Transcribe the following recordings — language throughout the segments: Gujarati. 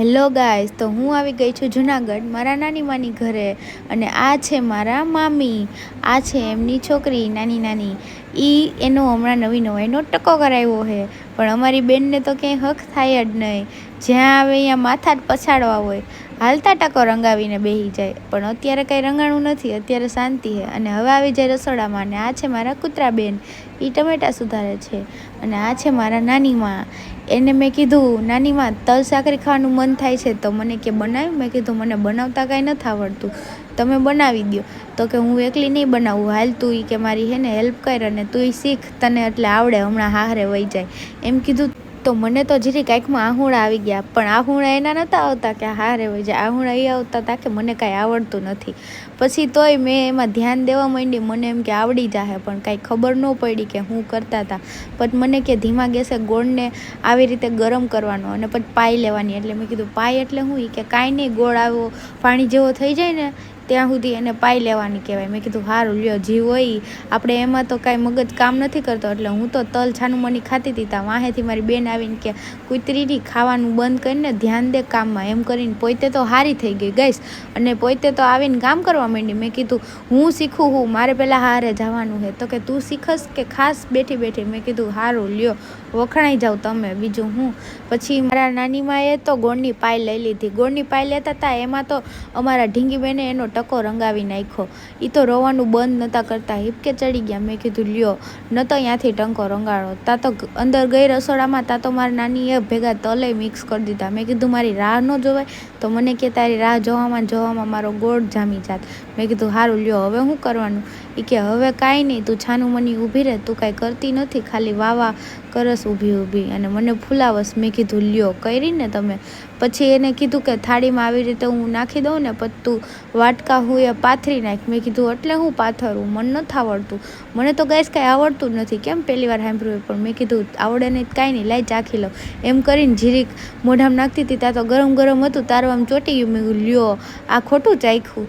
હેલો ગાઈસ, તો હું આવી ગઈ છું જુનાગઢ, મારા નાની માની ઘરે. અને આ છે મારા મામી. આ છે એમની છોકરી નાની નાની એ એનો હમણાં નવી નવાઈનો ટકો કરાવ્યો છે. પણ અમારી બેનને તો ક્યાંય હક થાય જ નહીં. જ્યાં આવે અહીંયા માથા જ પછાડવા હોય. હાલતા ટકો રંગાવીને બેસી જાય. પણ અત્યારે કાંઈ રંગાણું નથી, અત્યારે શાંતિ છે. અને હવે આવી જાય રસોડામાં અને આ છે મારા કૂતરા બેન. એ ટમેટા સુધારે છે. અને આ છે મારા નાની માં. એને મેં કીધું, નાની માં, તલ સાકરી ખાવાનું મન થાય છે તો મને કે બનાવ્યું મેં કીધું, મને બનાવતા કાંઈ નથી આવડતું. તમે બનાવી દો તો કે હું એકલી નહીં બનાવું, હાલ તું કે મારી હે ને હેલ્પ કર અને તું શીખ, તને એટલે આવડે હમણાં હારે વહી જાય. એમ કીધું તો મને તો જીરી કાંઈકમાં આહુણા આવી ગયા, પણ આહુણા એના નહોતા આવતા કે હારે વહી જાય. આહુણા એ આવતા હતા કે મને કાંઈ આવડતું નથી. પછી તોય મેં એમાં ધ્યાન દેવા માંડી, મને એમ કે આવડી જાહે, પણ કાંઈ ખબર ન પડી કે હું કરતા હતા પણ મને કે ધીમા ગેસે ગોળને આવી રીતે ગરમ કરવાનો અને પછી પાઈ લેવાની. એટલે મેં કીધું, પાઈ એટલે હું કે કાંઈ નહીં, ગોળ આવો, પાણી જેવો થઈ જાય ને ત્યાં સુધી એને પાઈ લેવાની કહેવાય. મેં કીધું સારું લ્યો, જીવ હોય. આપણે એમાં તો કાંઈ મગજ કામ નથી કરતો, એટલે હું તો તલ છાનું મની ખાતી હતી ત્યાં વાહેથી મારી બેન આવીને કે, કૂતરીની ખાવાનું બંધ કરીને ધ્યાન દે કામમાં. એમ કરીને પોતે તો હારી થઈ ગઈ ગઈશ અને પોતે તો આવીને કામ કરવા માંડી. મેં કીધું, હું શીખું હું, મારે પહેલાં હારે જવાનું છે. તો કે, તું શીખસ કે ખાસ બેઠી બેઠી? મેં કીધું સારું લ્યો, વખણાઈ જાઉં તમે, બીજું હું. પછી મારા નાની માએ તો ગોળની પાય લઈ લીધી. ગોળની પાય લેતા હતા એમાં તો અમારા ઢીંગી બેને એનો ટકો રંગાવી નાખ્યો. એ તો રોવાનું બંધ નહોતા કરતા. હિપકે ચડી ગયા. મેં કીધું, લ્યો, ન તો અહીંયાથી ટંકો રંગાડો. તા તો અંદર ગઈ રસોડામાં તા તો મારા નાનીએ ભેગા તલે મિક્સ કરી દીધા. મેં કીધું, મારી રાહ ન જોવાય. તો મને કે, તારી રાહ જોવામાં જોવામાં મારો ગોળ જામી જાત. મેં કીધું સારું લ્યો, હવે શું કરવાનું? એ કે, હવે કાંઈ નહીં, તું છાનું મની ઊભી રહે. તું કાંઈ કરતી નથી. ખાલી વાવા કરસ ઊભી ઊભી. અને મને ફૂલાવસ. મેં કીધું, લ્યો, કરીને તમે. પછી એને કીધું કે, થાળીમાં આવી રીતે હું નાખી દઉં ને પછી તું વાટકા હું એ પાથરી નાખ. મેં કીધું, એટલે હું પાથરું? મને નથી આવડતું. મને તો ગેસ કાંઈ આવડતું જ નથી. કેમ પહેલી વાર સાંભળ્યું પણ? મેં કીધું, આવડે નહીં કાંઈ નહીં. લાઈ ચાખી લઉં. એમ કરીને જીરીક મોઢામાં નાખતી હતી. ત્યાં તો ગરમ ગરમ હતું. તારું આમ ચોટી ગયું. મેં લ્યો, આ ખોટું ચાખ્યું.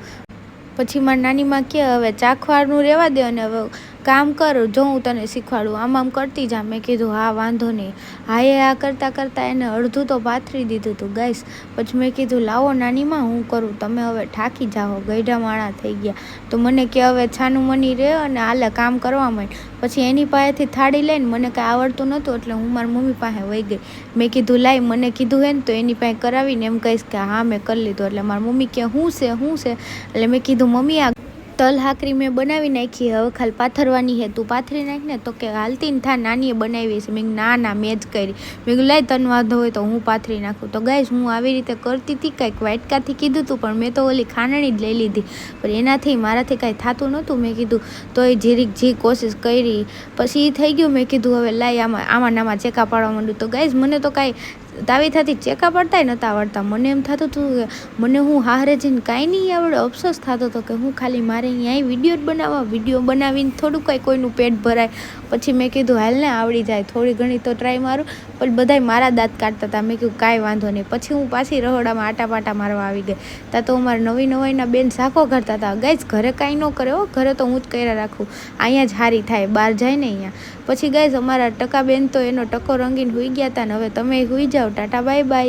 પછી મારી નાનીમાં કે, હવે ચાખવાનું રહેવા દે અને હવે કામ કર, જો હું તને શીખવાડું. આમ આમ કરતી જા. મેં કીધું, હા, વાંધો નહીં. હા એ આ કરતાં કરતાં એને અડધું તો પાથરી દીધું હતું ગાઈસ. પછી મેં કીધું, લાવો નાનીમાં, હું કરું. તમે હવે ઠાકી જાઓ. ગઈઢા માણા થઈ ગયા. તો મને કે, હવે છાનું મની રહે અને આલે કામ કરવા માંડ. પછી એની પાસેથી થાળી લઈને મને કાંઈ આવડતું નહોતું, એટલે હું મારી મમ્મી પાસે વહી ગઈ. મેં કીધું લાઈ મને કીધું હે ને, તો એની પાસે કરાવીને એમ કહીશ કે, હા, મેં કરી લીધું. એટલે મારી મમ્મી કે શું છે? શું છે? એટલે મેં કીધું, મમ્મી, આ તલ હાકરી મેં બનાવી નાખી, હવે ખાલી પાથરવાની હે તું પાથરી નાખ ને તો કે હાલતી ને થા, નાનીએ બનાવી છે. મેં ના ના, મેં જ કરી. મેં લાય, તન વાંધો હોય તો હું પાથરી નાખું. તો ગાઈશ હું આવી રીતે કરતી હતી, કાંઈક વાટકાથી કીધું હતું પણ મેં તો ઓલી ખાંડણી જ લઈ લીધી. પણ એનાથી મારાથી કાંઈ થતું નહોતું. મેં કીધું, તોય જીરીક જી કોશિશ કરી, પછી એ થઈ ગયું. મેં કીધું, હવે લાય, આમાં આમાં નામાં ચેકા પાડવા માંડું. તો ગાઈશ મને તો કાંઈ તાવી થતી ચેકા પડતાય નહોતા આવડતા. મને એમ થતું હતું કે મને હું હારે જઈને કાંઈ નહીં આવડે. અફસોસ થતો હતો કે હું ખાલી મારે અહીંયા વીડિયો જ બનાવવા. વીડિયો બનાવીને થોડું કાંઈ કોઈનું પેટ ભરાય. પછી મેં કીધું, હાલ ને આવડી જાય. થોડી ઘણી તો ટ્રાય મારું. પણ બધાય મારા દાંત કાઢતા હતા. મેં કીધું, કાંઈ વાંધો નહીં. પછી હું પાછી રહોડામાં આટા પાટા મારવા આવી ગઈ. ત્યાં તો અમારે નવી નવાઈના બેન સાખો કરતા હતા. ગાઈઝ ઘરે કાંઈ ન કરે હો. ઘરે તો હું જ કર્યા રાખું. અહીંયા જ હારી થાય. બહાર જાય ને અહીંયા. પછી ગાઈઝ અમારા ટકા બેન તો એનો ટકો રંગીને હોઈ ગયા હતા ને હવે તમે હોઈ જાઓ. দাও টাটা বাই বাই।